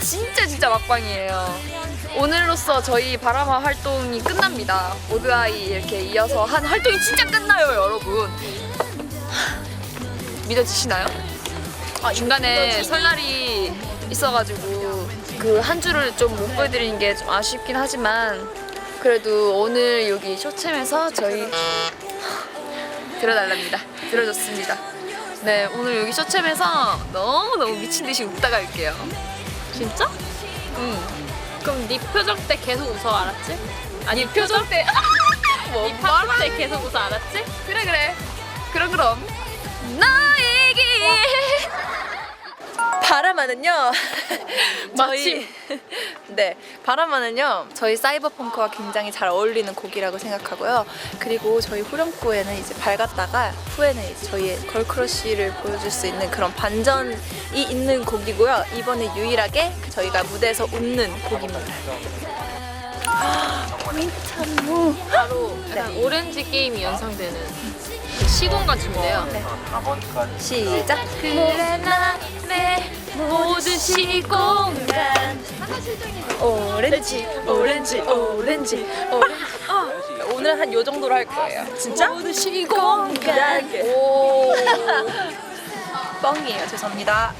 진짜 막방이에요. 오늘로써 저희 바라마 활동이 끝납니다. 모드아이 이렇게 이어서 한 활동이 진짜 끝나요, 여러분. 믿어지시나요? 아, 중간에 설날이 있어가지고 그 한 주를 좀 못 보여드리는 게 좀 아쉽긴 하지만 그래도 오늘 여기 쇼챔에서 저희 들어달랍니다. 들어줬습니다. 네, 오늘 여기 쇼챔에서 너무너무 미친 듯이 웃다 갈게요. 진짜? 응. 그럼 네 표정 때 계속 웃어 알았지? 아니, 표정 때. 뭐, 네 파트 때 계속 웃어 알았지? 그래, 그래. 그럼, 그럼. 나에게. 바라마는요. 저희 네 바라마는요 저희 사이버펑크와 굉장히 잘 어울리는 곡이라고 생각하고요. 그리고 저희 후렴구에는 이제 밝았다가 후에는 이제 저희의 걸크러쉬를 보여줄 수 있는 그런 반전이 있는 곡이고요. 이번에 유일하게 저희가 무대에서 웃는 곡입니다. 안무. 바로 약간 네. 오렌지 게임이 연상되는 그 시공간 준비인데요. 네. 시작. 그래 나의 모든 시공간 오렌지 오렌지 오렌지 오렌지 어, 오늘 한 요 정도로 할 거예요. 진짜? 모든 시공간 오 뻥이에요. 죄송합니다.